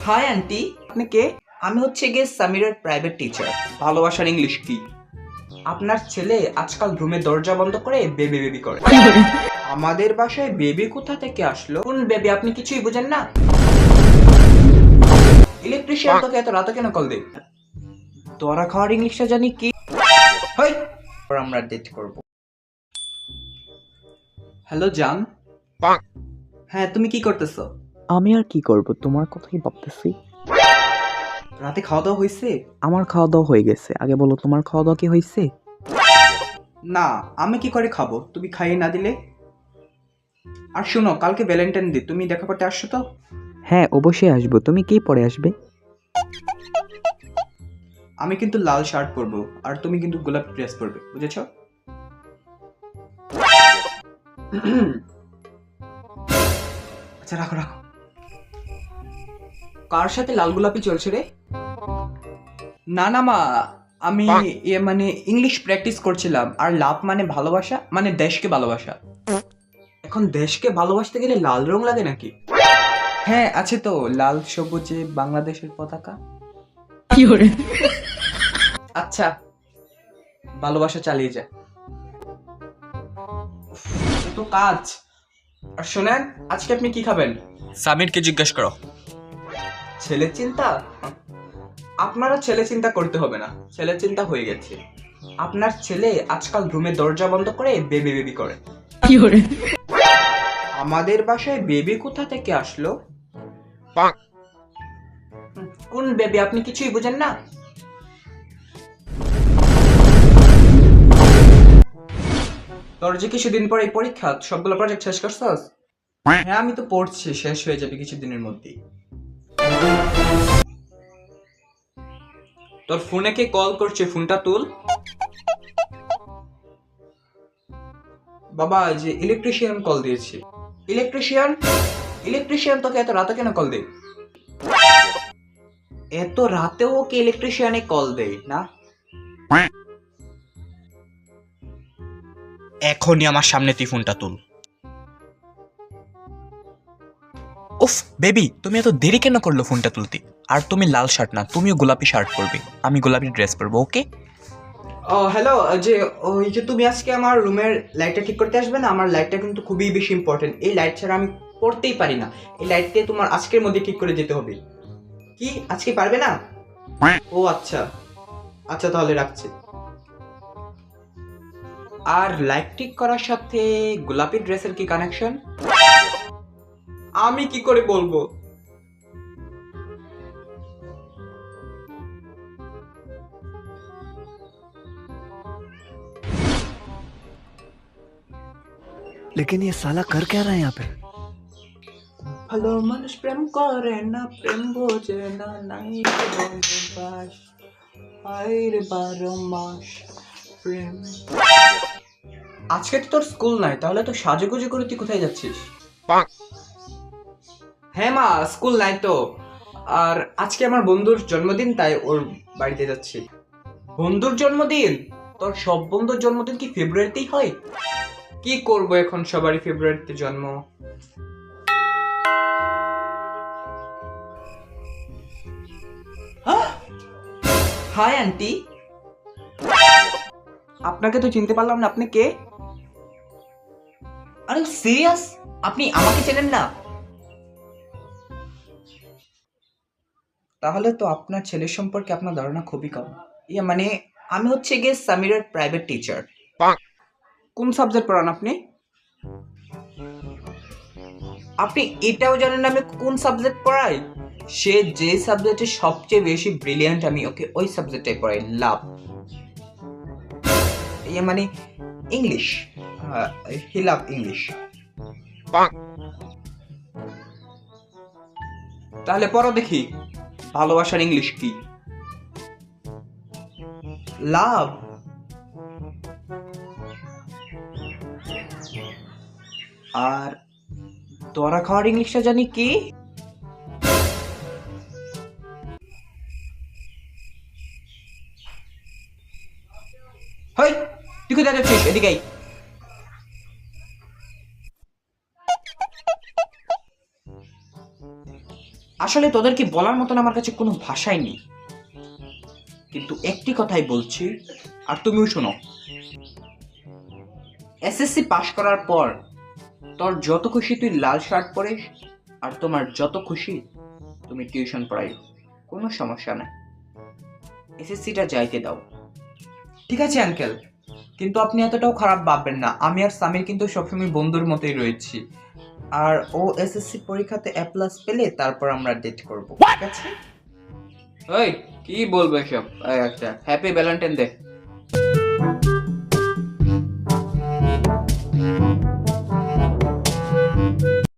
Hi aunty আপনি কে? আমি হচ্ছে গিয়ে সামিরের প্রাইভেট টিচার ভালোবাসার ইংলিশ কি? আপনার ছেলে আজকাল রুমে দরজা বন্ধ করে বেবি বেবি করে। আমাদের বাসায় বেবি কোথা থেকে আসলো? কোন বেবি আপনি কিছুই বুঝেন না? ইলেকট্রিশিয়ান তোকে এত রাতে কেন কল দে তোরা খাওয়ার ইংলিশটা জানি কি? হই! আমরা ডেট করব। হ্যালো জান হ্যাঁ তুমি কি করতেছো? আমি আর কি করব? তোমার কথাই ভাবতেছি। রাতে খাওয়া দাওয়া হয়েছে? আমার খাওয়া দাওয়া হয়ে গেছে। আগে বলো তোমার খাওয়া দাওয়া কি হয়েছে? না আমি কি করে খাব? তুমি খাইয়ে না দিলে? আর শোনো কালকে ভ্যালেন্টাইন ডে তুমি দেখা করতে আসছো তো? হ্যাঁ অবশ্যই আসব। তুমি কি পরে আসবে? আমি কিন্তু লাল শার্ট পরবো আর তুমি কিন্তু গোলাপ ড্রেস পরবে বুঝেছ? আচ্ছা রাখো রাখো। কার সাথে লাল গোলাপি চলছে রে? না না মা আমি ইয়ে মানে ইংলিশ প্র্যাকটিস করছিলাম। আর লাভ মানে ভালোবাসা মানে দেশকে ভালোবাসা। এখন দেশকে ভালোবাসতে গেলে লাল রং লাগে নাকি? হ্যাঁ আছে তো লাল সবুজে বাংলাদেশের পতাকা। আচ্ছা ভালোবাসা চালিয়ে যায় উফ, তো কাজ। আর শোনেন আজকে আপনি কি খাবেন? সামিরকে জিজ্ঞেস করো। ছেলে চিন্তা? আপনারা ছেলে চিন্তা করতে হবে না। ছেলে চিন্তা হয়ে গেছে। আপনার ছেলে আজকাল রুমে দরজা বন্ধ করে বেবি বেবি করে। আমাদের বাসায় বেবি কোথা থেকে আসলো? কোন বেবি? আপনি কিছুই বুঝেন না। তোর যে কিছুদিন পরে পরীক্ষা সবগুলো প্রজেক্ট শেষ করছস? হ্যাঁ আমি তো পড়ছি শেষ হয়ে যাবে কিছুদিনের মধ্যেই। তোর ফোনে কে কল করছে? ফোনটা তুল। বাবা, যে ইলেকট্রিশিয়ান কল দিয়েছে। ইলেকট্রিশিয়ান ইলেকট্রিশিয়ান তোকে এত রাতে কেন কল দেয়? এত রাতেও ওকে ইলেকট্রিশিয়ানে কল দেয়, না? এখনই আমার সামনে তুই ফোনটা তুল। উফ বেবি তুমি এত দেরি কেন করল ফোনটা তুলতে? আর তুমি লাল শার্ট না তুমিও গোলাপি শার্ট পরবে। আমি গোলাপি ড্রেস পরবো ওকে ও হ্যালো যে ওই যে তুমি আজকে আমার রুমের লাইটটা ঠিক করতে আসবে না? আমার লাইটটা কিন্তু খুবই বেশি ইম্পর্টেন্ট এই লাইট ছাড়া আমি পড়তেই পারি না। এই লাইটটা তোমার আজকের মধ্যে ঠিক করে যেতে হবে। কি? আজকে পারবে না? ও আচ্ছা। আচ্ছা তাহলে রাখছি। আর লাইট ঠিক করার সাথে গোলাপি ড্রেসের কি কানেকশন আমি কি করে বলবো लेकिन ये साला कर क्या रहा है यहाँ पे ভালো মানুষ প্রেম করে না প্রেম বোঝে না নাই রে বন্ধু বাস আইরে বারো মাস প্রেম আজকে তো তোর স্কুল নাই তাহলে তো সাজুগুজু করে তুই কোথায় যাচ্ছিস হ্যাঁ মা, স্কুল নাই তো। আর আজকে আমার বন্ধুর জন্মদিন, তাই ওর বাড়িতে যাচ্ছি। বন্ধুর জন্মদিন? তোর সব বন্ধুর জন্মদিন কি ফেব্রুয়ারিতেই হয়? কি করব এখন সবারই ফেব্রুয়ারিতে জন্ম? Hi, aunty. আপনাকে তো চিনতে পারলাম না, আপনি কে? আরে, সিরিয়াস? আপনি আমাকে চেনেন না? তাহলে তো আপনার ছেলের সম্পর্কে আপনার ধারণা খুবই কম। ইয়ে মানে আমি হচ্ছে গিয়ে সামিরের প্রাইভেট টিচার কোন সাবজেক্ট পড়ান আপনি? আপনি এটাও জানেন আমি কোন সাবজেক্ট পড়াই? সে যে সাবজেক্টে সবচেয়ে বেশি ব্রিলিয়ান্ট আমি ওকে ওই সাবজেক্টে পড়াই লাভ ইয়ে মানে ইংলিশ হি লাভ ইংলিশ তাহলে পড়ো দেখি। ভালোবাসার ইংলিশ কি? লাভ। আর তোরা খাওয়ার ইংলিশটা জানি কি? হই, তুই কোথায় যাচ্ছিস? এদিকে আসলে তোদেরকে বলার মতন আমার কাছে কোনো ভাষাই নেই। কিন্তু একটি কথাই বলছি, আর তুমিও শোনো। এসএসসি পাশ করার পর তোর যত খুশি তুই লাল শার্ট পরিস, আর তোমার যত খুশি তুমি টিউশন পড়াই কোনো সমস্যা নাই। এসএসসিটা যাইতে দাও। ঠিক আছে, আঙ্কেল। কিন্তু আপনি এতটাও খারাপ ভাববেন না। আমি আর সামির কিন্তু সবসময় বন্ধুর মতোই রয়েছি। আর ও এসএসসি পরীক্ষাতে এ প্লাস পেলে তারপর আমরা ডেট করব ঠিক আছে? ওই কি বলব এসব? আচ্ছা হ্যাপি ভ্যালেন্টাইন ডে